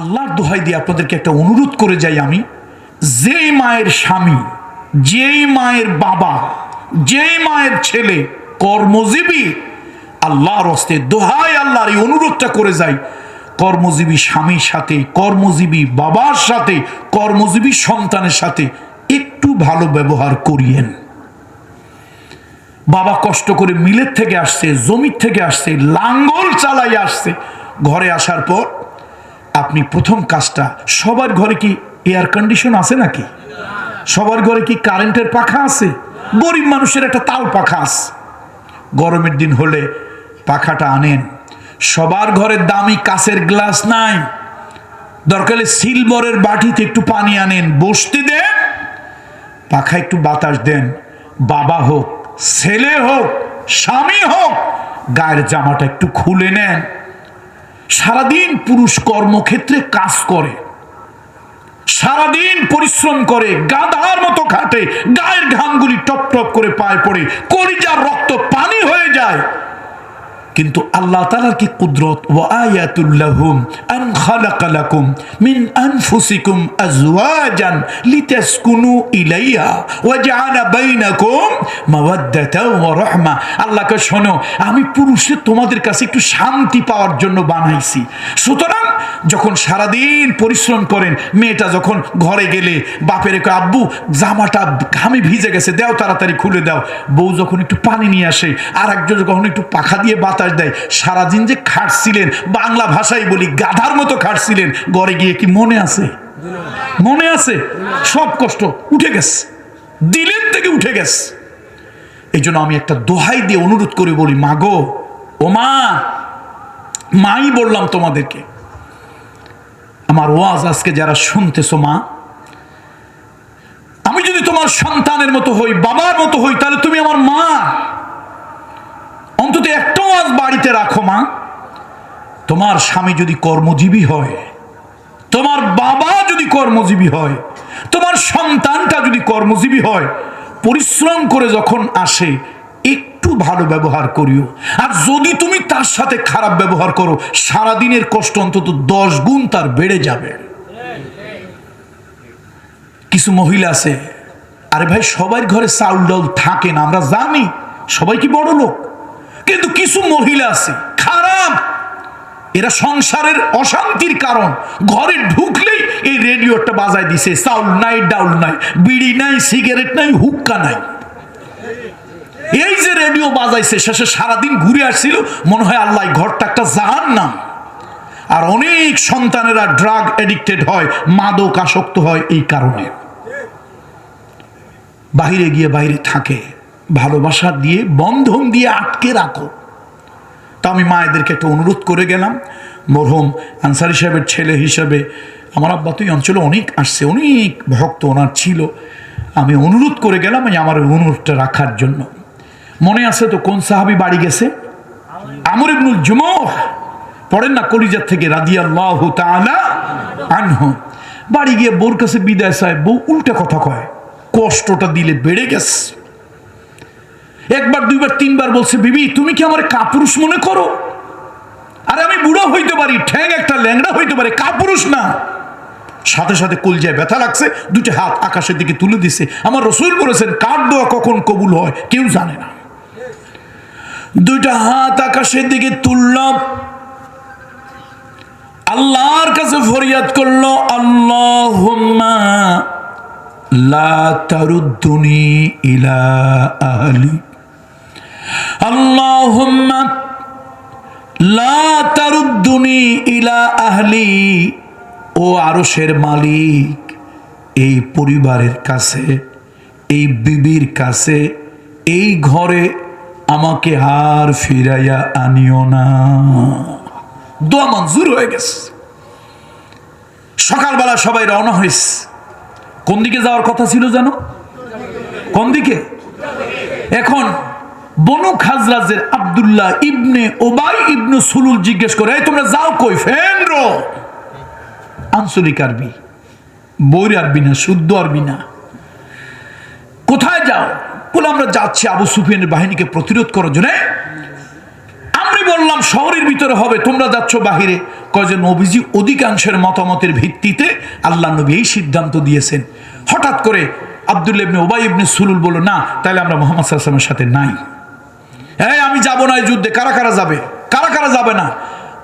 আল্লাহর দোহাই দিয়ে আপনাদেরকে একটা অনুরোধ করে যাই আমি। যেই মায়ের স্বামী, যেই মায়ের বাবা, যেই মায়ের ছেলে, কর্মজীবী, আল্লাহর হস্তে দোহাই আল্লাহর এই অনুরোধটা করে যাই। কর্মজীবী স্বামীর সাথে, কর্মজীবী বাবার সাথে, কর্মজীবী সন্তানের সাথে একটু ভালো ব্যবহার করিয়েন। বাবা কষ্ট করে মিলের থেকে আসছে, জমির থেকে আসছে, লাঙ্গল চালাই আসছে। ঘরে আসার পর আপনি প্রথম কাজটা, সবার ঘরে কি এয়ার কন্ডিশন আছে নাকি? সবার ঘরে কি কারেন্টের পাখা আছে? গরিব মানুষের একটা তাল পাখা আছে। গরমের দিন হলে পাখাটা আনেন। সবার ঘরে দামি কাছের গ্লাস নাই। দরকারে সিলভারের বাটিতে একটু পানি আনেন, বসতে দেন। পাখা একটু বাতাস দেন। বাবা হোক, ছেলে হোক, স্বামী হোক, গায়ের জামাটা একটু খুলে নেন। সারাদিন পুরুষ কর্মক্ষেত্রে কাজ করে, সারাদিন পরিশ্রম করে, গাধার মতো খাটে, গায়ের ঘামগুলি টপ টপ করে পায়ে পড়ে, কলিজার রক্ত পানি হয়ে যায়। কিন্তু আল্লাহ তাআলার কি কুদরত? ওয়া আয়াতুল্লাহুম আন খালাকা লাকুম মিন আনফুসিকুম আজওয়াজান লিতাসকুনু ইলাইহা ওয়া জাআলা বাইনাকুম মাওয়াদ্দাতাও ওয়া রাহমা। আল্লাহকে শোনো আমি পুরুষে তোমাদের কাছে একটু শান্তি পাওয়ার জন্য বানাইছি। সুতরাং যখন সারাদিন পরিশ্রম করেন মেয়েটা যখন ঘরে গেলে বাপের কয়, আব্বু জামাটা ঘামে ভিজে গেছে দাও তাড়াতাড়ি খুলে দাও। বউ যখন একটু পানি নিয়ে আসে আর একজন যখন একটু পাখা দিয়ে বাতাস দেয়, সারাদিন যে খাটছিলেন, বাংলা ভাষায় বলি, গাধার মতো খাটছিলেন, ঘরে গিয়ে কি মনে আছে? মনে আছে? সব কষ্ট উঠে গেছে দিলের থেকে উঠে গেছে। এই জন্য আমি একটা দোহাই দিয়ে অনুরোধ করে বলি মাগো ও মা, মাই বললাম তোমাদেরকে, আমার ওয়াজ আজকে যারা শুনতেছো মা, আমি যদি তোমার সন্তানের মতো হই, বাবার মতো হই, তাহলে তুমি আমার মা। অন্তত একটা ওয়াজ বাড়িতে রাখো মা, তোমার স্বামী যদি কর্মজীবী হয়, তোমার বাবা যদি কর্মজীবী হয়, তোমার সন্তানটা যদি কর্মজীবী হয়, পরিশ্রম করে যখন আসে, একটু ভালো ব্যবহার করিও। আর যদি তুমি তার সাথে খারাপ ব্যবহার করো, সারাদিনের কষ্ট অন্তত দশ গুণ তার বেড়ে যাবে। কিছু মহিলা আছে, আরে ভাই, সবার ঘরে চাউল ডাল থাকে না, আমরা জানি, সবাই কি বড় লোক কিন্তু কিছু মহিলা আছে, খারাপ। এরা সংসারের অশান্তির কারণ। ঘরে ঢুকলেই এই রেডিওটা বাজায় দিছে, চাউল নাই, ডাউল নাই, বিড়ি নাই, সিগারেট নাই, হুক্কা নাই। এই যে রেডিও বাজাইছে, শেষে সারাদিন ঘুরে আসছিল, মনে হয় আল্লাহ ঘরটা একটা জাহান নাম আর অনেক সন্তানেরা ড্রাগ এডিক্টেড হয়, মাদক আসক্ত হয় এই কারণে। বাইরে গিয়ে বাইরে থাকে। ভালোবাসা দিয়ে বন্ধন দিয়ে আটকে রাখো। তা আমি মায়েদেরকে একটা অনুরোধ করে গেলাম। মরহুম আনসারি সাহেবের ছেলে হিসাবে আমার আব্বা তো এই অঞ্চলে অনেক আসছে, অনেক ভক্ত ওনার ছিল। আমি অনুরোধ করে গেলাম এই আমার অনুরোধটা রাখার জন্য। মনে আছে তো কোন সাহাবি বাড়ি গেছে? আমর ইবনুল জুমহ পড়েন না কলিজার থেকে, রাদিয়াল্লাহু তাআলা আনহু। বাড়ি গিয়ে বোর কাছে বিদায় সাহেব বউ উল্টা কথা কয়, কষ্টটা দিলে বেড়ে গেছে। একবার, দুইবার, তিনবার বলছে, বিবি, তুমি কি আমার কাপুরুষ মনে করো? আরে আমি বুড়ো হইতে পারি, ঠ্যাং একটা ল্যাংড়া হইতে পারে, কাপুরুষ না। সাথে সাথে কলজায় ব্যথা লাগছে দুটো হাত আকাশের দিকে তুলে দিছে। আমার রসুল বলেছেন, কার দোয়া কখন কবুল হয়, কেউ জানে না। দুইটা হাত আকাশের দিকে তুললাম। আল্লাহর কাছে ফরিয়াদ করল আল্লাহ লা তারুদ্দুনি ইলা আহলি আল্লাহুম্মা লা তারুদ্দুনি ইলা আহলি। ও আরশের মালিক, এই পরিবারের কাছে, এই বিবির কাছে, এই ঘরে আমাকে আর ফিরাইয়া আনিও না। দোয়া মঞ্জুর হয়ে গেছে। সকালবেলা সবাই রওনা হয়েছে কোন দিকে যাওয়ার কথা ছিল জানো কোন দিকে? এখন বনু খাজরাজের আব্দুল্লাহ ইবনে ওবাই ইবনু সুলুল জিজ্ঞেস করে, এই তোমরা যাও কই? ফেনরো? আঞ্চলিক আরবি, বৈর আরবি না, শুদ্ধ আরবি না। কোথায় যাও? বলে, আমরা যাচ্ছি আবু সুফিয়ানের বাহিনীকে প্রতিরোধ করার জন্য। আমি বললাম, শহরের ভিতরে হবে, তোমরা যাচ্ছ বাহিরে। কয় যে নবীজি অধিকাংশের মতামতের ভিত্তিতে আল্লাহ নবী এই সিদ্ধান্ত দিয়েছেন। হঠাৎ করে আব্দুল ইবনে ওবাই ইবনে সুলুল বলল, না, তাহলে আমরা মোহাম্মদ সাল্লামের সাথে নাই। হ্যাঁ আমি যাব না এই যুদ্ধে। কারা কারা যাবে? কারা কারা যাবে না?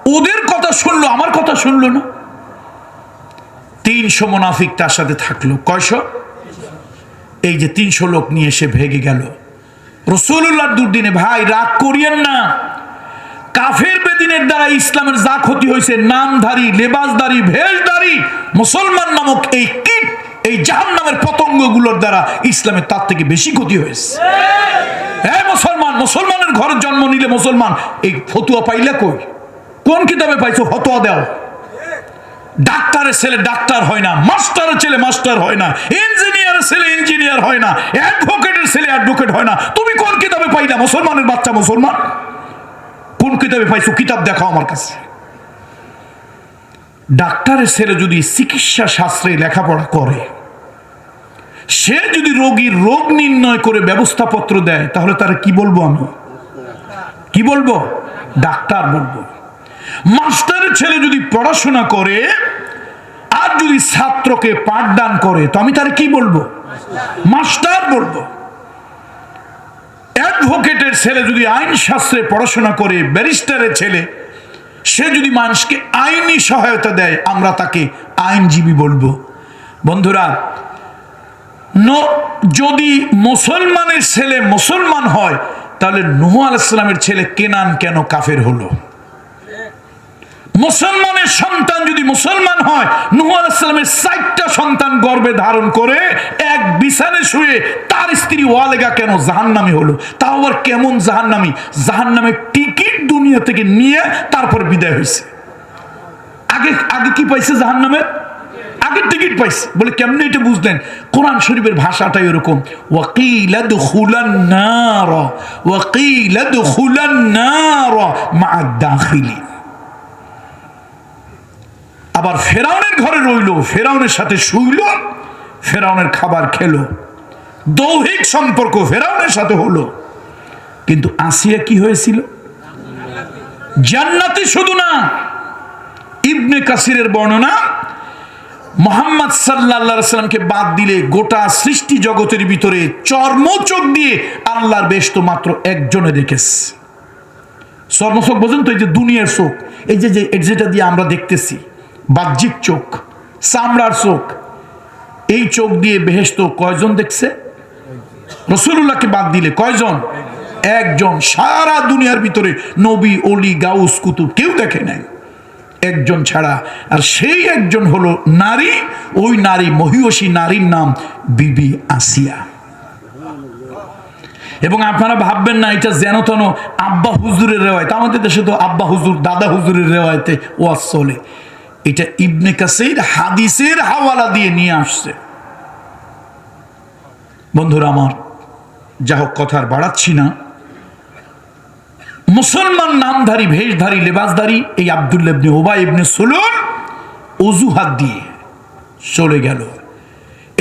ওদের কথা শুনলো, আমার কথা শুনলো না। তিনশো মোনাফিক তার সাথে থাকল। কয়শো? এই যে তিনশো লোক নিয়ে এসে ভেগে গেল। রসুল্লাহ দুর্দিনে, ভাই, রাগ করিয়েন না। কাফের বেদিনের দ্বারা ইসলামের যা ক্ষতি হয়েছে, নামধারী, লেবাসদারি, ভেষধারী, মুসলমান নামক এই কীট, এই জাহান নামের পতঙ্গগুলোর দ্বারা ইসলামের তার থেকে বেশি ক্ষতি হয়েছে। হ্যাঁ মুসলমান, মুসলমানের ঘরে জন্ম নিলে মুসলমান, এই ফতুয়া পাইলে কই? কোন কিতাবে পাইছো ফতোয়া দাও? ডাক্তারের ছেলে ডাক্তার হয় না, মাস্টারের ছেলে মাস্টার হয় না, ইঞ্জিনিয়ারের ছেলে ইঞ্জিনিয়ার হয় না, অ্যাডভোকেটের ছেলে অ্যাডভোকেট হয় না। তুমি কোন কিতাবে পাইলা? মুসলমানের বাচ্চা মুসলমান? কোন কিতাবে পাইছো? কিতাব দেখাও আমার কাছে। ডাক্তারের ছেলে যদি চিকিৎসা শাস্ত্রে লেখাপড়া করে সে যদি রোগীর রোগ নির্ণয় করে ব্যবস্থাপত্র দেয়, তাহলে তারা কি বলব আমি? কি বলব? ডাক্তার বলব। মাস্টারের ছেলে যদি পড়াশোনা করে, আর যদি ছাত্রকে পাঠদান করে, তো আমি তার কি বলব? মাস্টার বলব। অ্যাডভোকেটের ছেলে যদি আইন শাস্ত্রে পড়াশোনা করে, ব্যারিস্টারের ছেলে, সে যদি মানুষকে আইনি সহায়তা দেয়, আমরা তাকে আইনজীবী বলব। বন্ধুরা যদি মুসলমানের ছেলে মুসলমান হয়, তাহলে নুহ আলাইসালামের ছেলে কেনান কেন কাফের হলো? মুসলমানের সন্তান যদি মুসলমান হয়, নুহ আলাইসালামের চারটা সন্তান গর্ভে ধারণ করে এক বিছানে শুয়ে তার স্ত্রী ওয়ালেগা কেন জাহান্নামি হলো? তাও আবার কেমন জাহান্নামি? জাহান্নামের টিকিট দুনিয়া থেকে নিয়ে তারপর বিদায় হয়েছে। আগে আগে কি পাইছে জাহান্নামের? আগে টিকিট পাইছে। বলে, কেমনে এটা বুঝলেন? কোরআন শরীফের ভাষাটাই এরকম আবার ফেরাউনের ঘরে রইল, ফেরাউনের সাথে শুইল, ফেরাউনের খাবার খেলো। দৌহিক সম্পর্ক ফেরাউনের সাথে হলো। কিন্তু আসিয়া কি হয়েছিল? জান্নাতি শুধু না, ইবনে কাসিরের বর্ণনা মোহাম্মদ সাল্লাহ সাল্লামকে বাদ দিলে গোটা সৃষ্টি জগতের ভিতরে চর্মচোখ দিয়ে আল্লাহর বেশ তো মাত্র একজনে দেখেছে। চর্মচোখ বোঝেন তো এই যে দুনিয়ার চোখ, এই যে যেটা দিয়ে আমরা দেখতেছি, বাহ্যিক চোখ, চামড়ার চোখ, এই চোখ দিয়ে বেহেস্ত কয়জন দেখছে? রসুল্লাহকে বাদ দিলে কয়জন? একজন। সারা দুনিয়ার ভিতরে নবী, অলি, গাউস, কুতুব কেউ দেখে নাই। একজন ছাড়া। আর সেই একজন হলো নারী, ওই নারী মহিষী নারীর নাম বিবি আসিয়া। এবং আপনারা ভাববেন না, এটা যেন তেন আব্বা হুজুরের রেওয়ায়ত। আমাদের দেশে তো আব্বা হুজুর, দাদা হুজুরের রেওয়ায়তে ওয়াজ চলে। এটা ইবনে কাসির হাদিসের হাওয়ালা দিয়ে নিয়ে আসছে। বন্ধুরা আমার যা হোক কথা আর বাড়াচ্ছি না মুসলমান নামধারী, ভেষধারী, লেবাসধারী এই আবদুল্লা ইবনে ওবা ইবনে সুলুন অজুহাত দিয়ে চলে গেল।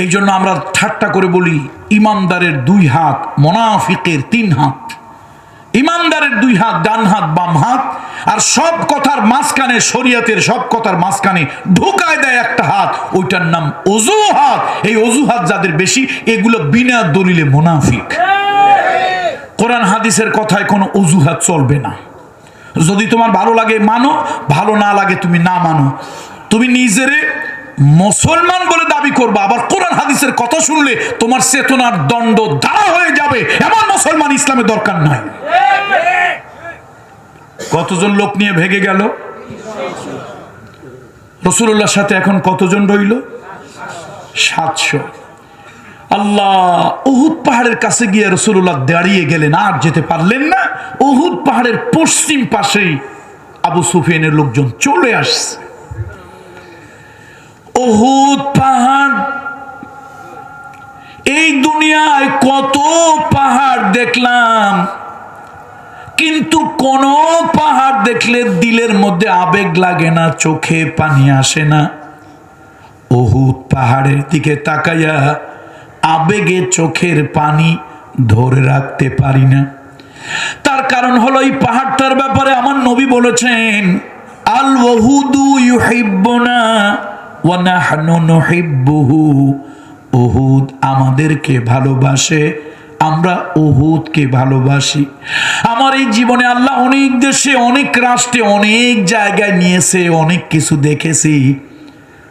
এই জন্য আমরা ঠাট্টা করে বলি, ইমানদারের দুই হাত, মোনাফিকের তিন হাত। ইমানদারের দুই হাত, ডান হাত, বাম হাত, আর সব কথার মাঝখানে, শরীয়তের সব কথার মাঝখানে ঢুকায় দেয় একটা হাত, ওইটার নাম অজুহাত। এই অজুহাত যাদের বেশি, এগুলো বিনা দলিলে মোনাফিক। কোরআন হাদিসের কথায় কোনো অজুহাত চলবে না। যদি তোমার ভালো লাগে মানো, ভালো না লাগে তুমি না মানো। তুমি নিজেরে মুসলমান বলে দাবি করবা, আবার কোরআন হাদিসের কথা শুনলে তোমার চেতনার দণ্ড দাঁড়া হয়ে যাবে। এমন মুসলমান ইসলামের দরকার নাই। কতজন লোক নিয়ে ভেগে গেল? রসুল্লাহর সাথে এখন কতজন রইল? সাতশো। আল্লাহ, উহুদ পাহাড়ের কাছে গিয়ে রসুল্লাহ দাঁড়িয়ে গেলেন, আর যেতে পারলেন না। উহুদ পাহাড়ের পশ্চিম পাশেই আবু সুফিয়ানের লোকজন চলে আসছে। উহুদ পাহাড়, এই দুনিয়ায় কত পাহাড় দেখলাম, কিন্তু কোন পাহাড় দেখলে দিলের মধ্যে আবেগ লাগে না, চোখে পানি আসে না। অহুত পাহাড়ের দিকে তাকাইয়া আবেগে চোখের পানি ধরে রাখতে পারি না। তার কারণ হলো এই পাহাড়টার ব্যাপারে আমার নবী বলেছেন, আল ওহুদু ইউহিব্বুনা ওয়া নাহনু আমাদেরকে ভালোবাসে, আমরা ওহুদকে ভালোবাসি। আমার এই জীবনে আল্লাহ অনেক দেশে, অনেক রাষ্ট্রে, অনেক জায়গায় নিয়েছে, অনেক কিছু দেখেছি।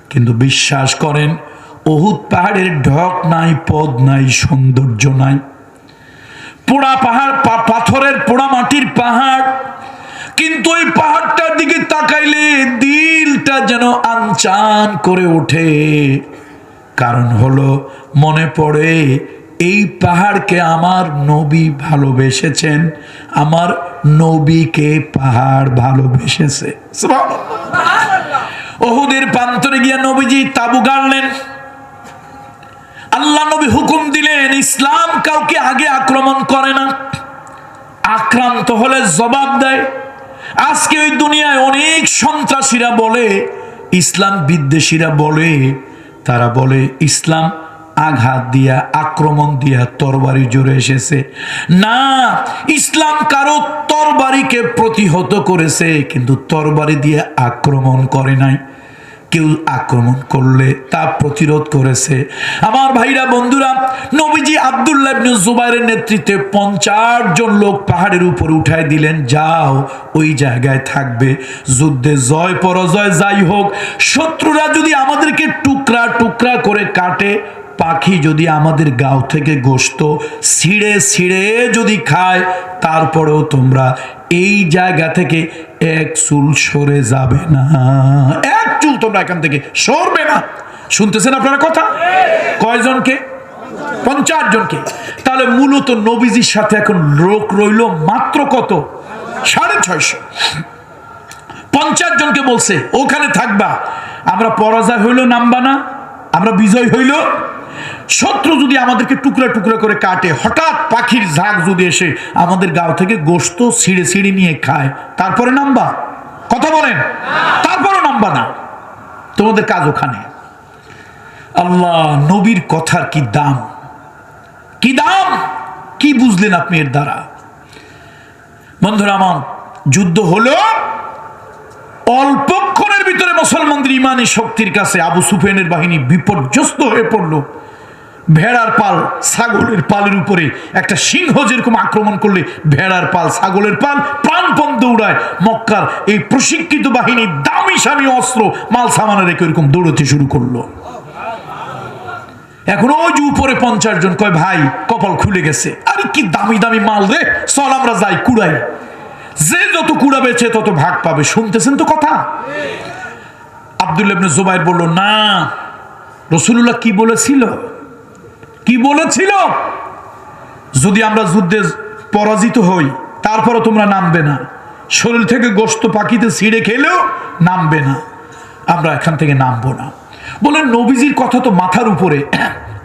কিন্তু বিশ্বাস করেন ওহুদ পাহাড়ের ঢক নাই, পদ নাই, সৌন্দর্য নাই। পোড়া পাহাড় পাথরের পোড়া মাটির পাহাড়। কিন্তু ওই পাহাড়টার দিকে তাকাইলে দিলটা যেন আনচান করে ওঠে। কারণ হলো, মনে পড়ে, এই পাহাড়কে আমার নবী ভালোবেসেছেন, আমার নবীকে পাহাড় ভালোবেসেছে। ওহুদের প্রান্তরে গিয়া নবীজি তাবু গাড়লেন। আল্লাহ নবী হুকুম দিলেন, ইসলাম কাউকে আগে আক্রমণ করে না। আক্রান্ত হলে জবাব দেয়। আজকে ওই দুনিয়ায় অনেক সন্ত্রাসীরা বলে, ইসলাম বিদ্বেষীরা বলে, তারা বলে, ইসলাম আঘাত দিয়া, আক্রমণ দিয়া তরবারি জোরে এসেছে। না, ইসলাম কারও তরবারিকে প্রতিহত করেছে, কিন্তু তরবারি দিয়ে আক্রমণ করে নাই। কেউ আক্রমণ করলে তা প্রতিরোধ করেছে। আমার ভাইরা, বন্ধুরা, নবীজি আব্দুল্লাহ জুবাইরের নেতৃত্বে পঞ্চাশ জন লোক পাহাড়ের উপর উঠায় দিলেন, যাও, ওই জায়গায় থাকবে। যুদ্ধে জয়, পরাজয় যাই হোক, শত্রুরা যদি আমাদেরকে টুকরা টুকরা করে কাটে, পাখি যদি আমাদের গাও থেকে গোস্ত ছিঁড়ে ছিঁড়ে যদি খায়, তারপরেও তোমরা এই জায়গা থেকে এক চুল সরে যাবে না। এক চুল তোমরা এখান থেকে সরবে না। শুনতেছেন আপনারা কথা? কয়জনকে? পঞ্চাশ জনকে। তাহলে মূলত নবীজির সাথে এখন লোক রইল মাত্র কত? সাড়ে ছয়শো। পঞ্চাশ জনকে বলছে, ওখানে থাকবা। আমরা পরাজয় হইল, নামবা না। আমরা বিজয় হইল। শত্রু যদি আমাদেরকে টুকরা টুকরা করে কাটে, হঠাৎ পাখির ঝাঁক যদি এসে আমাদের গাও থেকে গোস্ত ছিঁড়ে ছিঁড়ে নিয়ে খায়, তারপরে নামবা। কথা বলেন? তারপরে নামবা না। তোমাদের কাজ ওখানে। আল্লাহ নবীর কথার কি দাম? কি দাম? কি বুঝলেন আপনি এর দ্বারা? বন্ধুরা আমার, যুদ্ধ হলো অল্পক্ষণের ভিতরে মুসলমানদের ইমানি শক্তির কাছে আবু সুফেনের বাহিনী বিপর্যস্ত হয়ে পড়ল। ভেড়ার পাল ছাগলের পালের উপরে একটা সিংহ যেরকম আক্রমণ করলে ভেড়ার পাল ছাগলের পাল প্রাণপণ দৌড়ায়। মক্কার এই প্রশিক্ষিত বাহিনী দামি স্বামী অস্ত্র মাল সামানে রেখে এরকম দৌড়তে শুরু করল। এখন ওই যে উপরে পঞ্চাশ জন কয়, ভাই, কপাল খুলে গেছে। আরে কি দামি দামি মাল রে। চল আমরা যাই কুড়াই। যে যত কুড়া বেছে তত ভাগ পাবে। শুনতেছেন তো কথা? আব্দুল ইবনে জুবাইর বলল, না রসুল্লাহ কি বলেছিল? কি বলেছিল? যদি আমরা যুদ্ধে পরাজিত হই তারপরে তোমরা নামবে না। শরীর থেকে গোস্ত পাখিতে ছিঁড়ে খেলেও নামবে না। আমরা এখান থেকে নামবো না। বলে নবীজির কথা তো মাথার উপরে।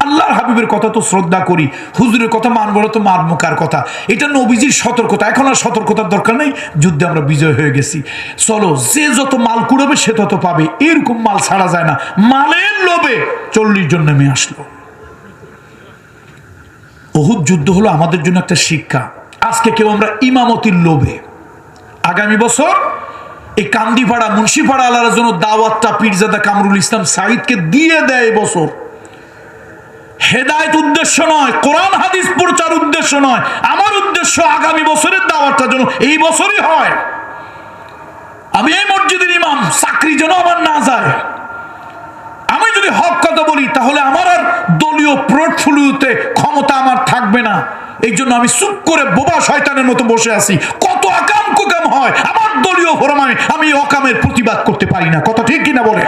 আল্লাহর হাবিবের কথা তো শ্রদ্ধা করি। হুজুরের কথা মানবো না তো মানবো কার কথা? এটা নবীজির সতর্কতা। এখন আর সতর্কতার দরকার নেই। যুদ্ধে আমরা বিজয় হয়ে গেছি। চলো, যে যত মাল কুড়াবে, সে তত পাবে। এরকম মাল ছাড়া যায় না। মালের লোভে চল্লিশ জন নেমে আসলো। অহুদ যুদ্ধ হলো আমাদের জন্য একটা শিক্ষা। আজকে কেউ আমরা ইমামতির লোভে। আগামী বছর এই কান্দিপাড়া, মুন্সিপাড়া আলার জন্য দাওয়াতটা পীরজাদা কামরুল ইসলাম সাইদকে দিয়ে দেয় বছর। হেদায়ত উদ্দেশ্য নয়, কোরআন হাদিস প্রচার উদ্দেশ্য নয়, আমার উদ্দেশ্য আগামী বছরের দাওয়াতটা যেন এই বছরই হয়। আমি এই মসজিদের ইমাম, চাকরি যেন আমার না যায়। আমি যদি হক কথা বলি, তাহলে আমার আর দলীয় পোর্টফোলিওতে ক্ষমতা আমার থাকবে না। এই জন্য আমি চুপ করে বোবা শয়তানের মতো বসে আছি। কত আকাম কুকাম হয়, আমার দলীয় ফোরামে আমি অকামের প্রতিবাদ করতে পারি না। কথা ঠিক কিনা বলে?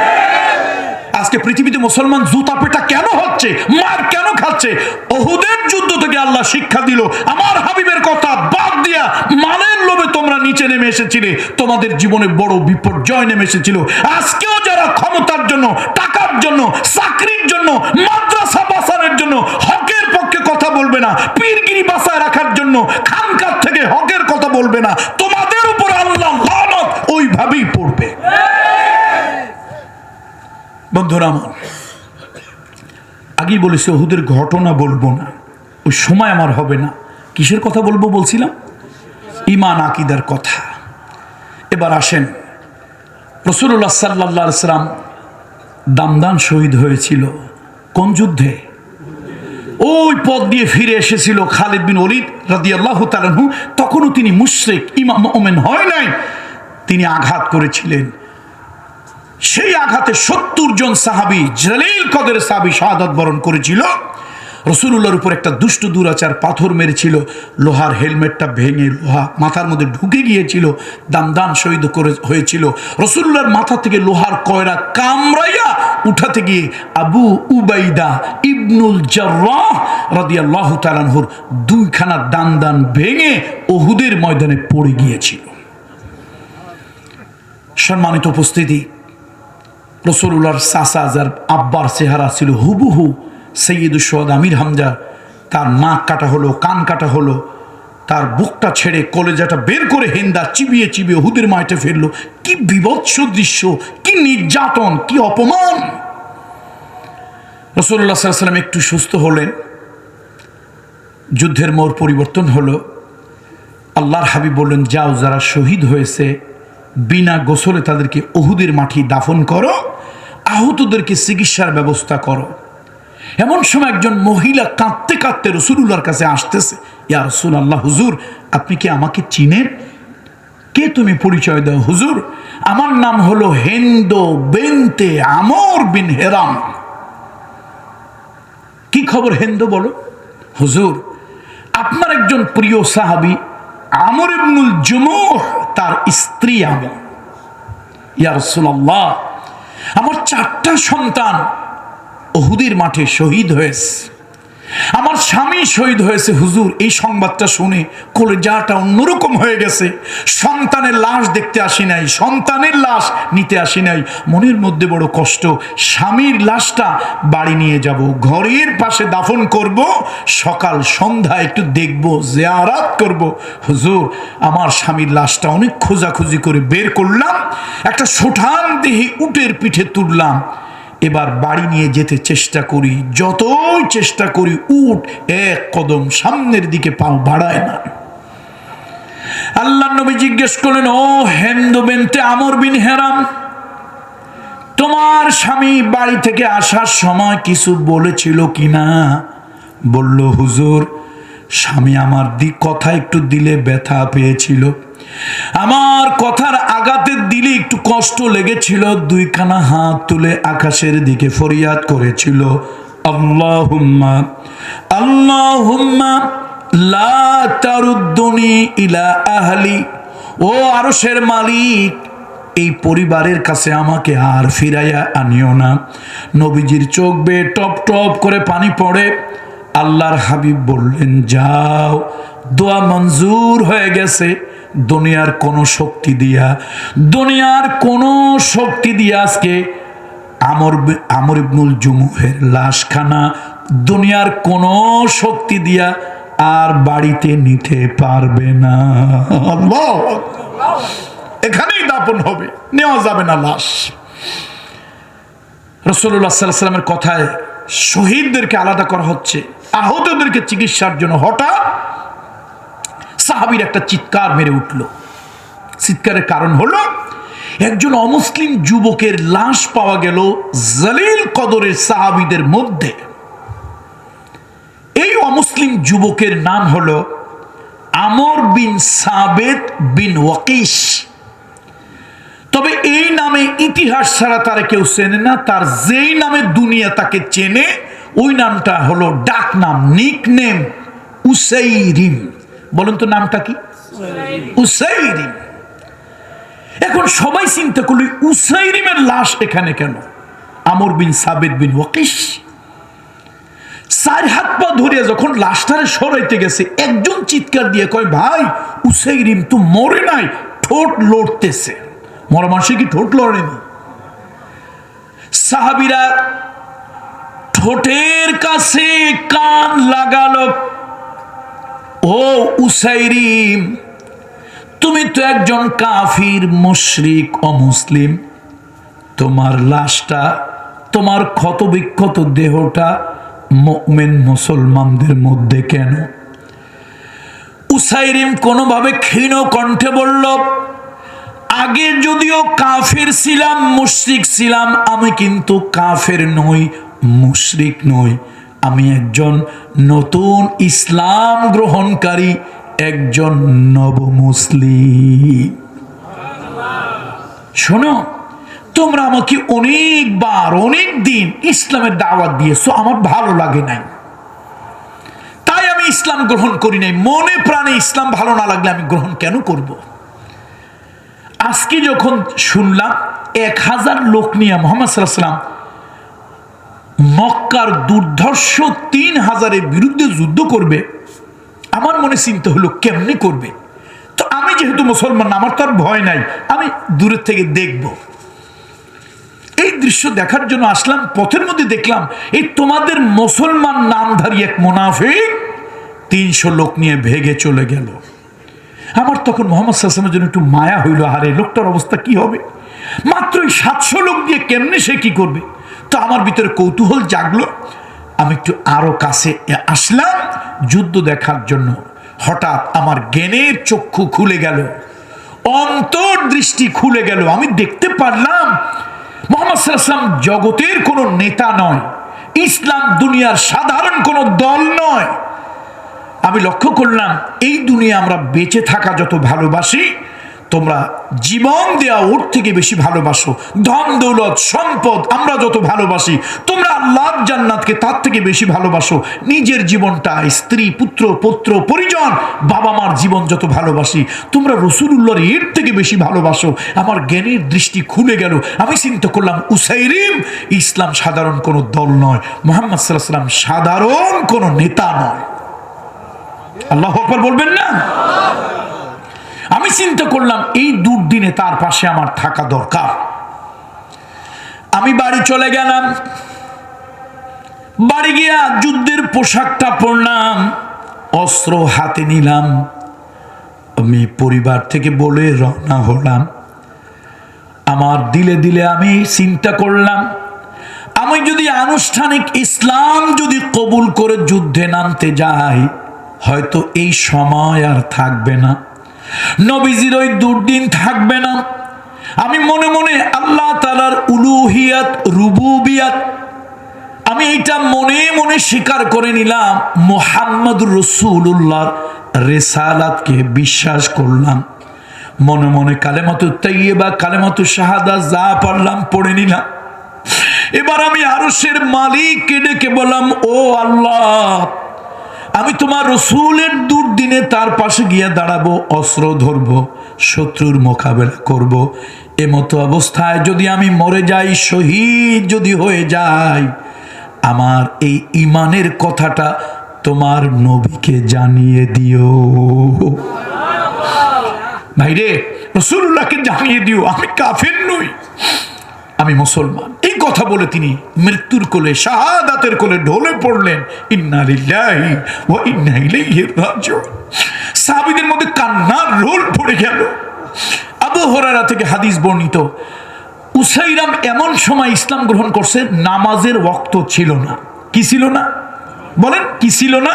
আজকে পৃথিবীতে মুসলমান জুতা পেটা কেন হচ্ছে, মার কেন খাচ্ছে? ওহুদের যুদ্ধ থেকে আল্লাহ শিক্ষা দিল, আমার হাবিবের কথা বাদ দিয়া মানের লোভে তোমরা নিচে নেমে এসেছিলে, তোমাদের জীবনে বড় বিপর্যয় নেমে এসেছিল। আজকেও যারা ক্ষমতার জন্য, টাকার জন্য, চাকরির জন্য জন্য হকের পক্ষে কথা বলবে না। পীরগিরি বাঁচায় রাখার জন্য খানকার থেকে হকের কথা বলবে না। তোমাদের উপর আল্লাহ লানত ওইভাবেই পড়বে। বন্ধুরা আগেই বলেছি, ওহুদের ঘটনা বলব না। ওই সময় আমার হবে না। কিসের কথা বলব বলছিলাম? ইমান আকিদার কথা। এবার আসেন রসুল্লাহ সাল্লা সাল্লাম দামদান শহীদ হয়েছিল কোন যুদ্ধে? ওই পথ দিয়ে ফিরে এসেছিল খালিদ বিন অলিদ রাদি আল্লাহ তালু তখনও তিনি মুশ্রেক, ইমাম ওমেন হয় নাই। তিনি আঘাত করেছিলেন। সেই আঘাতে সত্তর জন সাহাবি জলিল কদের সাহাবি শাহাদ বরণ করেছিল। রসুল্লাহর উপর একটা দুষ্ট দুরাচার পাথর মেরেছিল, লোহার হেলমেটটা ভেঙে লোহা মাথার মধ্যে ঢুকে গিয়েছিল দাম দামদান শহীদ করে হয়েছিল। রসুল্লাহর মাথা থেকে লোহার কয়রা কামড়াইয়া উঠাতে গিয়ে আবু উবাইদা ইবনুল জার্রাহ রাদিয়াল্লাহ তালানহুর দুইখানা দান দান ভেঙে ওহুদের ময়দানে পড়ে গিয়েছিল। সম্মানিত উপস্থিতি রসুল্লাহর সাসা যার আব্বার চেহারা ছিল হুবহু সৈয়দ আমির হামজা, তার নাক কাটা হলো, কান কাটা হলো, তার বুকটা ছেড়ে কলেজাটা বের করে হেন্দা চিবিয়ে চিবিয়ে হুদের মাঠে ফেলল। কি বিভৎস দৃশ্য, কি নির্যাতন, কি অপমান। রসুল্লাহ সাল্লাম একটু সুস্থ হলেন। যুদ্ধের মোড় পরিবর্তন হলো। আল্লাহর হাবিব বললেন, যাও, যারা শহীদ হয়েছে, বিনা গোসলে তাদেরকে ওহুদের মাটি দাফন করো, আহতদেরকে চিকিৎসার ব্যবস্থা করো। এমন সময় একজন মহিলা কাঁদতে কাঁদতে রসুল্লাহর কাছে আসতেছে, ইয়া রসুল আল্লাহ হুজুর, আপনি কি আমাকে চিনেন? কে তুমি পরিচয় দাও, হুজুর? আমার নাম হলো হেন্দো বেনতে আমর বিন হেরাম। কি খবর হেন্দো বলো? হুজুর, আপনার একজন প্রিয় সাহাবি আমর ইবনুল জুমুহ, তার স্ত্রী আমর। ইয়া রসুল্লাহ আমার চারটা সন্তান ওহুদের মাঠে শহীদ হয়েছে। আমার স্বামী শহীদ হয়েছে, হুজুর, এই সংবাদটা শুনে কলেজাটা অন্যরকম হয়ে গেছে। সন্তানের লাশ দেখতে আসি নাই, সন্তানের লাশ নিতে আসি নাই। মনের মধ্যে বড় কষ্ট, স্বামীর লাশটা বাড়ি নিয়ে যাব, ঘরের পাশে দাফন করব, সকাল, সন্ধ্যা একটু দেখব, জেয়ারাত করব। হুজুর, আমার স্বামীর লাশটা অনেক খোঁজাখুঁজি করে বের করলাম, একটা সোঠান দেহে উটের পিঠে তুললাম। এবার বাড়ি নিয়ে যেতে চেষ্টা করি। যতই চেষ্টা করি, উঠ, এক কদম সামনের দিকে পাও বাড়ায় না। আল্লাহ নবী জিজ্ঞেস করলেন, ও হেন্দু বেনতে আমর বিন হেরাম, তোমার স্বামী বাড়ি থেকে আসার সময় কিছু বলেছিল কিনা? বলল, হুজুর, স্বামী আমার দিক কথা একটু দিলে ব্যথা পেয়েছিল। আমার কথার আঘাতের দিলে একটু কষ্ট লেগেছিল, দুইখানা হাত তুলে আকাশের দিকে ফরিয়াদ করেছিল। আল্লাহুম্মা আল্লাহুম্মা, লা তারুদ্দুনি ইলা আহলি। ও আরশের মালিক, এই পরিবারের কাছে আমাকে আর ফিরাইয়া আনিও না। নবীজির চোখ বেয়ে টপ টপ করে পানি পড়ে। আল্লাহর হাবিব বললেন, যাও, দোয়া মঞ্জুর হয়ে গেছে। দুনিয়ার কোনো শক্তি দিয়া, দুনিয়ার কোনো শক্তি দিয়া আজকে আমর আমর ইবনুল জুমুহের লাশখানা দুনিয়ার কোনো শক্তি দিয়া আর বাড়িতে নিতে পারবে না। এখানেই দাপন হবে, নেওয়া যাবে না লাশ। সাল্লাহ সাল্লামের কথায় শহীদদেরকে আলাদা করা হচ্ছে, আহতদেরকে চিকিৎসার জন্য। হঠাৎ সাহাবির একটা চিৎকার মেরে উঠল। চিৎকারের কারণ হলো, একজন অমুসলিম যুবকের লাশ পাওয়া গেল জলিল কদরের সাহাবিদের মধ্যে। এই অমুসলিম যুবকের নাম হলো আমর বিন সাবেদ বিন ওয়াকিস তবে এই নামে ইতিহাস ছাড়া তারা কেউ চেনে না, তার যেই নামে দুনিয়া তাকে চেনে, ওই নামটা হলো ডাক নাম নিক নেম উসাইরিম বলেন তো নামটা কি? উসাইরিম এখন সবাই চিন্তা করল উসাইরিমের লাশ এখানে কেন? আমর বিন সাবেদ বিন ওয়াকিস চার হাত পা ধরে যখন লাশটারে সরাইতে গেছে, একজন চিৎকার দিয়ে কয়, ভাই উসাইরিম তো মরে নাই, ঠোঁট লড়তেছে। মরা মানুষের কি ঠোঁট লড়েনি? সাহাবিরা ঠোঁটের কাছে কান লাগালো। ও উসাইরিম তুমি তো একজন কাফির, মুশরিক অমুসলিম তোমার লাশটা, তোমার ক্ষতবিক্ষত দেহটা মুমিন মুসলমানদের মধ্যে কেন? উসাইরিম কোনোভাবে ক্ষীণ কণ্ঠে বলল, আগে যদিও কাফের ছিলাম, মুশরিক ছিলাম, আমি কিন্তু কাফের নই, মুশরিক নই। আমি একজন নতুন ইসলাম গ্রহণকারী, একজন নব মুসলিম শোনো, তোমরা আমাকে অনেকবার অনেক দিন ইসলামের দাওয়াত দিয়েছ, আমার ভালো লাগে নাই। তাই আমি ইসলাম গ্রহণ করি নাই। মনে প্রাণে ইসলাম ভালো না লাগলে আমি গ্রহণ কেন করব। আজকে যখন শুনলাম, এক হাজার লোক নিয়ে মোহাম্মদ সাল্লাম মক্কার দুর্ধর্ষ তিন হাজারের বিরুদ্ধে যুদ্ধ করবে, আমার মনে চিন্তা হলো কেমনি করবে? তো আমি যেহেতু মুসলমান, আমার তো আর ভয় নাই, আমি দূরের থেকে দেখব। এই দৃশ্য দেখার জন্য আসলাম, পথের মধ্যে দেখলাম, এই তোমাদের মুসলমান নামধারী এক মুনাফিক তিনশো লোক নিয়ে ভেগে চলে গেল। আমার তখন মোহাম্মদ সাল্লামের জন্য একটু মায়া হইল আরে লোকটার অবস্থা কি হবে? মাত্র সাতশো লোক দিয়ে কেমনে সে কি করবে? তো আমার ভিতরে কৌতূহল জাগলো। আমি একটু আরও কাছে আসলাম, যুদ্ধ দেখার জন্য। হঠাৎ আমার জ্ঞানের চক্ষু খুলে গেল, অন্তর্দৃষ্টি খুলে গেল। আমি দেখতে পারলাম, মোহাম্মদ সাল্লাম জগতের কোনো নেতা নয়, ইসলাম দুনিয়ার সাধারণ কোনো দল নয়। আমি লক্ষ্য করলাম, এই দুনিয়া আমরা বেঁচে থাকা যত ভালোবাসি তোমরা জীবন দেওয়া ওর থেকে বেশি ভালোবাসো। ধন, দৌলত, সম্পদ আমরা যত ভালোবাসি, তোমরা আল্লাহর জান্নাতকে তার থেকে বেশি ভালোবাসো। নিজের জীবনটা, স্ত্রী, পুত্র পুত্র, পরিজন বাবা মার জীবন যত ভালোবাসি, তোমরা রসুল্লাহর এর থেকে বেশি ভালোবাসো। আমার জ্ঞানের দৃষ্টি খুলে গেল। আমি চিন্তা করলাম, উসাইরিম ইসলাম সাধারণ কোনো দল নয়, মোহাম্মদ সাল্লাহ সাল্লাম সাধারণ কোনো নেতা নয়। আল্লাহ আকবর বলবেন না? আমি চিন্তা করলাম, এই দুর্দিনে তার পাশে আমার থাকা দরকার। আমি বাড়ি চলে গেলাম। বাড়ি গিয়া যুদ্ধের পোশাকটা পরলাম, অস্ত্র হাতে নিলাম। আমি পরিবার থেকে বলে রওনা হলাম। আমার দিলে দিলে আমি চিন্তা করলাম, আমি যদি আনুষ্ঠানিক ইসলাম যদি কবুল করে যুদ্ধে নামতে যাই, হয়তো এই সময় আর থাকবে না। নবীজির ওই দুর্দিন থাকবে না। আমি মনে মনে আল্লাহ তালার উলুহিয়াত, রুবুবিয়াত, আমি এইটা মনে মনে স্বীকার করে নিলাম মোহাম্মদ রসুল্লাহর রেসালাতকে বিশ্বাস করলাম। মনে মনে কালেমাতু তাইয়েবা কালেমাতু শাহাদা যা পারলাম পড়ে নিলাম। এবার আমি আরসের মালিককে ডেকে বললাম, ও আল্লাহ আমি তোমার রসুলের দুর্দিনে তার পাশে গিয়ে দাঁড়াবো, অস্ত্র ধরবো, শত্রুর মোকাবেলা করব। এমতো অবস্থায় যদি আমি মরে যাই, শহীদ যদি হয়ে যাই, আমার এই ইমানের কথাটা তোমার নবীকে জানিয়ে দিও ভাইরে, রসুল্লাহকে জানিয়ে দিও, আমি কাফের নই আমি মুসলমান। এই কথা বলে তিনি মৃত্যুর কোলে, শাহাদাতের কোলে ঢলে পড়লেন। ইন্নালিল্লাহি ও ইন্না মধ্যে কান্নার রোল পড়ে গেল। আবু হরারা থেকে হাদিস বর্ণিত, উসাইরাম এমন সময় ইসলাম গ্রহণ করছে, নামাজের ওক্ত ছিল না। কি ছিল না? বলেন, কি ছিল না?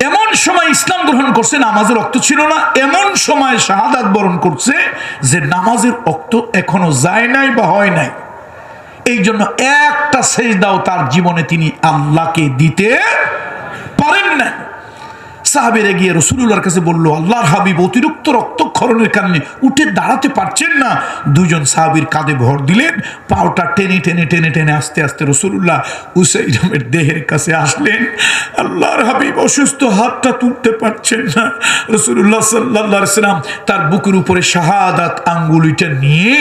এমন সময় ইসলাম গ্রহণ করছে, নামাজের রক্ত ছিল না। এমন সময় শাহাদাত বরণ করছে যে নামাজের রক্ত এখনও যায় নাই বা হয় নাই। এই জন্য একটা সেজদাও তার জীবনে তিনি আল্লাহকে দিতে পারেন না সাহাবিরা গিয়ে রসুল্লাহর কাছে বলল, আল্লাহর হাবিব অতিরিক্ত রক্তক্ষরণের কারণে উঠে দাঁড়াতে পারছেন না। দুজন সাহাবির কাঁধে ভর দিলেন, পাওটা টেনে টেনে টেনে টেনে আস্তে আস্তে রসুল্লাহ উসাইরামের দেহের কাছে আসলেন। আল্লাহর হাবিব অসুস্থ, হাতটা তুলতে পারছেন না। রসুল্লাহ সাল্লাহ সাল্লাম তার বুকের উপরে শাহাদাত আঙ্গুলিটা নিয়ে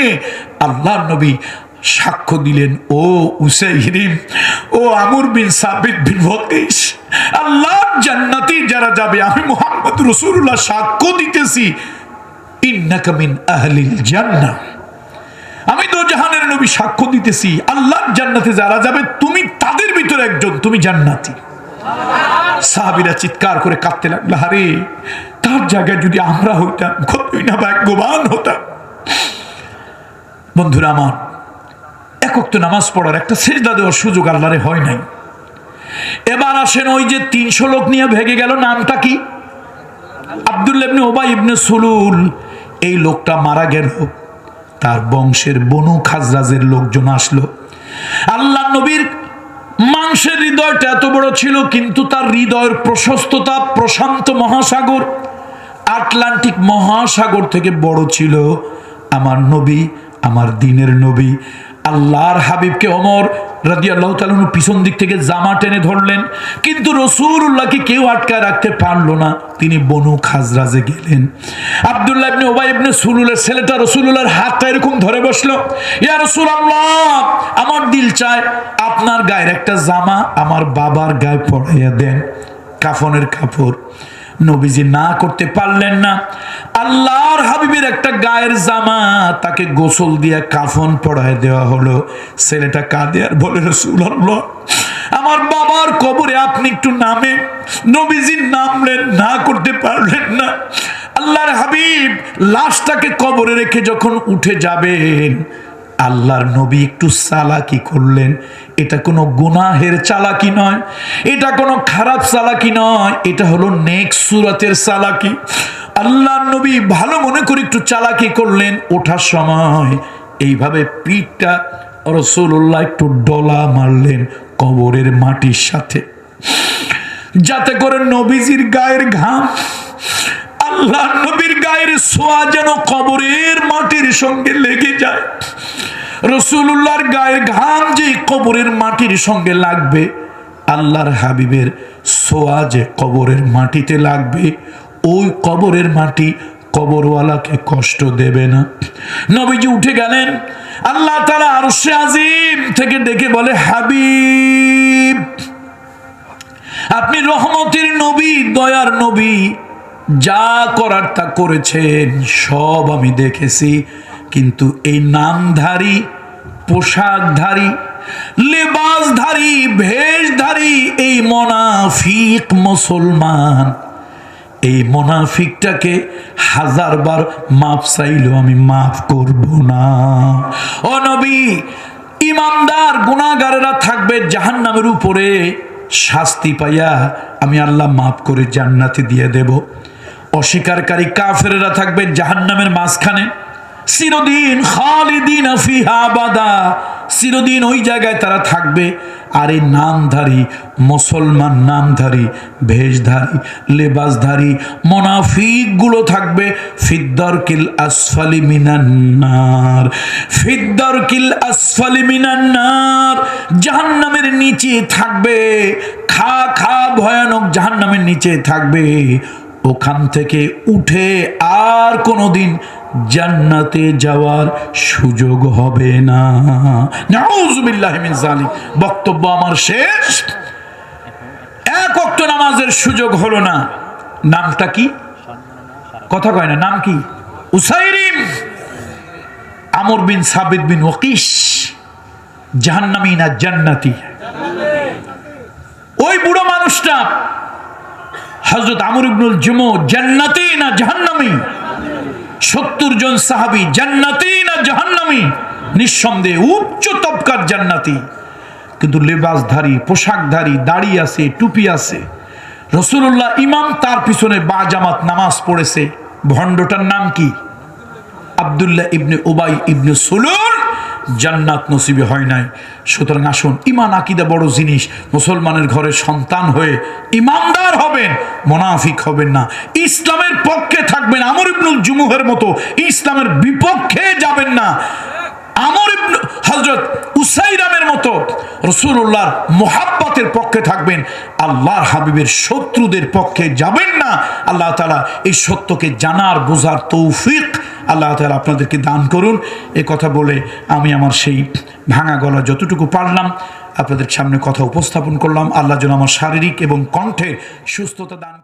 আল্লাহ নবী সাক্ষ্য দিলেন, ও উসাইরিম ও আমর বিন সাবিত বিন ওয়াকিস আল্লাহর জান্নাতি যারা যাবে, আমি মোহাম্মদ রসুল্লাহ সাক্ষ্য দিতেছি। ইন্নাকা মিন আহলিল জান্নাহ। আমি তো জাহানের নবী সাক্ষ্য দিতেছি, আল্লাহর জান্নাতে যারা যাবে, তুমি তাদের ভিতরে একজন, তুমি জান্নাতি। সাহাবিরা চিৎকার করে কাঁদতে লাগল হারে তার জায়গায় যদি আমরা হইতাম, কতই না ভাগ্যবান হতাম। বন্ধুরা আমার একক নামাজ পড়ার একটা সেজদা দেওয়ার সুযোগ আল্লাহরে হয় নাই। এবার আসেন ওই যে তিনশো লোক নিয়ে ভেগে গেল, নামটা কি? আবদুল্লাহ ইবনে ওবাই ইবনে সুলুল। এই লোকটা মারা গেল। তার বংশের বনু খাজরাজের লোকজন আসলো। আল্লাহ নবীর মাংসের হৃদয়টা এত বড় ছিল, কিন্তু তার হৃদয়ের প্রশস্ততা প্রশান্ত মহাসাগর, আটলান্টিক মহাসাগর থেকে বড় ছিল। আমার নবী, আমার দিনের নবী আল্লাহর হাবিবকে অমর রাজি আল্লাহ তালন পিছন দিক থেকে জামা টেনে ধরলেন। কিন্তু রসুল্লাহকে কেউ আটকায় রাখতে পারল না। তিনি বনু খাজরাজে গেলেন। আবদুল্লাহ ইবনে ওবাই ইবনে সুলুলের ছেলেটা রসুল্লাহর হাতটা এরকম ধরে বসল, ইয়া রসুল আল্লাহ আমার দিল চায়, আপনার গায়ের একটা জামা আমার বাবার গায়ে পড়াইয়া দেন, কাফনের কাপড়। নবীজি না করতে পারলেন না। আল্লাহর হাবিবের একটা গায়ের জামা তাকে গোসল দিয়ে কাফন পড়ায় দেওয়া হলো। ছেলেটা কাঁদে আর বলে রসুল আমার বাবার কবরে আপনি একটু নামে। নবীজি নামলেন, না করতে পারলেন না। আল্লাহর হাবিব লাশটাকে কবরে রেখে যখন উঠে যাবেন আল্লাহর নবী একটু চালাকি করলেন। এটা কোনো গুনাহের চালাকি নয়, এটা কোনো খারাপ চালাকি নয়, এটা হলো নেক্সট সুরাতের চালাকি। আল্লাহর নবী ভালো মনে করে একটু চালাকি করলেন। ওঠার সময় এইভাবে পিঠটা রসুল্লাহ একটু ডলা মারলেন কবরের মাটির সাথে। যাতে করে নবীজির গায়ের ঘাম আল্লাহ নবীর গায়ের সোয়া যেন কবরের মাটির সঙ্গে লেগে যায়। রসুল্লাহর গায়ের ঘাম যে কবরের মাটির সঙ্গে লাগবে, আল্লাহর হাবিবের সোয়া যে কবরের মাটিতে লাগবে, ওই কবরের মাটি কবরওয়ালাকে কষ্ট দেবে না। নবীজি উঠে গেলেন, আল্লাহ তারা আরশে আজিম থেকে ডেকে বলে, হাবিব, আপনি রহমতের নবী, দয়ার নবী যা করার তা করেছেন, সব আমি দেখেছি। কিন্তু এই নামধারী, পোশাকধারী, লেবাসধারী, ভেষধারী, এই মনাফিক মুসলমান, এই মোনাফিকটাকে হাজারবার মাফ চাইলেও আমি মাফ করব না। ও নবী ইমানদার গুণাগারেরা থাকবে জাহান্নামের উপরে শাস্তি পাইয়া আমি আল্লাহ মাফ করে জান্নাতে দিয়ে দেব। অস্বীকারী কাফেরেরা থাকবে জাহান্নামের মাঝখানে। চিরদিন খালিদিন ফিহা বাদা। চিরদিন ওই জায়গায় তারা থাকবে। আর এই নামধারী, মুসলমান নামধারী, ভেষধারী, লেবাসধারী মোনাফিকগুলো থাকবে। ফিদ্দর কিল আসফালি মিনান্নার ফিদ্দর কিল আসফালি মিনান্নার জাহান্নামের নিচে থাকবে। খা খা ভয়ানক জাহান্নামের নিচে থাকবে। ওখান থেকে উঠে আর কোনোদিন জান্নাতে যাওয়ার সুযোগ হবে না। বক্তব্য আমার শেষ। এক অক্ত নামাজের সুযোগ হলো না। নামটা কি? কথা কয় না, নাম কি? উসাইরিম। আমর বিন সাবিদ বিন ওকিস জাহান্নামী না জান্নাতি? ওই বুড়ো মানুষটা হজরত আমর ইবনুল জুমো, জান্নাতি না জাহান্নামি? সত্তর জন সাহাবি, জান্নাতি না জাহান্নামী? নিঃসন্দেহে উচ্চ তবকার জান্নাতি। কিন্তু লেবাসধারী, পোশাকধারী, দাড়ি আছে, টুপি আছে। রসুল্লাহ ইমাম তার পিছনে বা জামাত নামাজ পড়েছে। ভণ্ডটার নাম কি? আবদুল্লাহ ইবনে ওবাই ইবনে সুলুল। জান্নাত নসিবে হয় নাই। সুতরাং আসুন ইমান আকিদা বড় জিনিস। মুসলমানের ঘরে সন্তান হয়ে ইমানদার হবেন, মোনাফিক হবেন না। ইসলামের পক্ষে থাকবেন, আমর ইবনুল জুমুহের মতো। ইসলামের বিপক্ষে যাবেন না। আমর ইবনু হজরত উসাইরামের মতো রসুল্লাহর মোহাব্বতের পক্ষে থাকবেন। আল্লাহর হাবিবের শত্রুদের পক্ষে যাবেন না। আল্লাহ তালা এই সত্যকে জানার, বোঝার তৌফিক আল্লাহ তালা আপনাদেরকে দান করুন। এ কথা বলে আমি আমার সেই ভাঙা গলা যতটুকু পারলাম, আপনাদের সামনে কথা উপস্থাপন করলাম। আল্লাহ যেন আমার শারীরিক এবং কণ্ঠে সুস্থতা দান